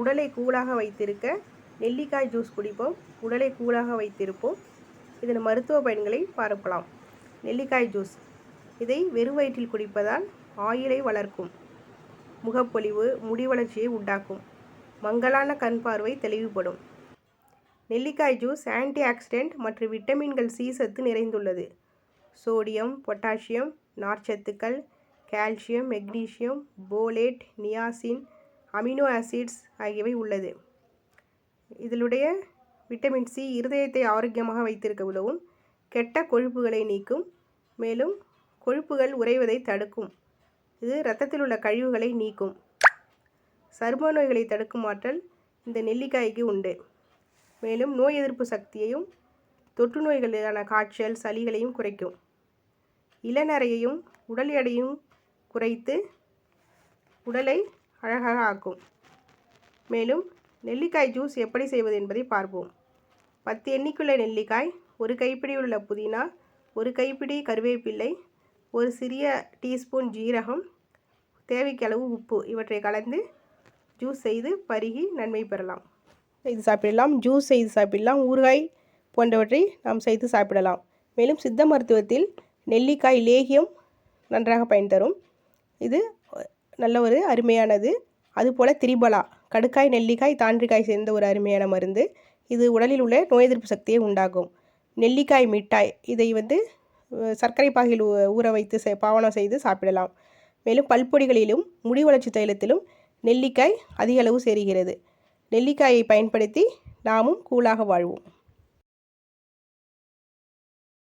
உடலை கூலாக வைத்திருக்க நெல்லிக்காய் ஜூஸ் குடிப்போம். உடலை கூலாக வைத்திருப்போம். இதன் மருத்துவ பயன்களை பார்க்கலாம் நெல்லிக்காய் ஜூஸ். இதை வெறும் வயிற்றில் குடிப்பதால் ஆயிலை வளர்க்கும். முகப்பொலிவு முடி வளர்ச்சியை உண்டாக்கும். மங்கலான கண் பார்வை தெளிவுபடும். நெல்லிக்காய் ஜூஸ் ஆன்டி ஆக்சிடென்ட் மற்றும் விட்டமின்கள் சி சத்து நிறைந்துள்ளது. Sodium potassium நார்ச்சத்துக்கள் calcium magnesium folate niacin amino acids ஆகியவை உள்ளது. இதிலுடைய விட்டமின் சி இருதயத்தை ஆரோக்கியமாக வைத்திருக்க உதவும். கெட்ட கொழுப்புகளை நீக்கும். மேலும் கொழுப்புகள் உறைவதை தடுக்கும். இது இரத்தத்தில் உள்ள கழிவுகளை நீக்கும். சரும நோய்களை தடுக்கும் ஆற்றல் இந்த நெல்லிக்காய்க்கு உண்டு. மேலும் நோய் எதிர்ப்பு சக்தியையும் தொற்று நோய்களான காய்ச்சல் சளிகளையும் குறைக்கும். இளநரையையும் உடல் எடையும் குறைத்து உடலை அழகாக ஆக்கும் மேலும் நெல்லிக்காய் ஜூஸ் எப்படி செய்வது என்பதை பார்ப்போம். பத்து எண்ணிக்குள்ள நெல்லிக்காய் ஒரு கைப்பிடி உள்ள புதினா ஒரு கைப்பிடி கருவேப்பிள்ளை ஒரு சிறிய டீஸ்பூன் ஜீரகம் தேவைக்களவு உப்பு இவற்றை கலந்து ஜூஸ் செய்து பருகி நன்மை பெறலாம். செய்து சாப்பிடலாம். ஜூஸ் செய்து சாப்பிடலாம். ஊறுகாய் போன்றவற்றை நாம் செய்து சாப்பிடலாம். மேலும் சித்த மருத்துவத்தில் நெல்லிக்காய் லேகியம் நன்றாக பயன் தரும். இது நல்ல ஒரு அருமையானது. அதுபோல் திரிபலா கடுக்காய் நெல்லிக்காய் தாண்டிக்காய் சேர்ந்த ஒரு அருமையான மருந்து. இது உடலில் உள்ள நோய் எதிர்ப்பு சக்தியை உண்டாகும் நெல்லிக்காய் மிட்டாய் இதை வந்து சர்க்கரை பாகில் ஊற வைத்து பாவனம் செய்து சாப்பிடலாம். மேலும் பல்பொடிகளிலும் முடி வளர்ச்சி தைலத்திலும் நெல்லிக்காய் அதிக அளவு சேருகிறது. நெல்லிக்காயை பயன்படுத்தி நாமும் கூலாக வாழ்வோம்.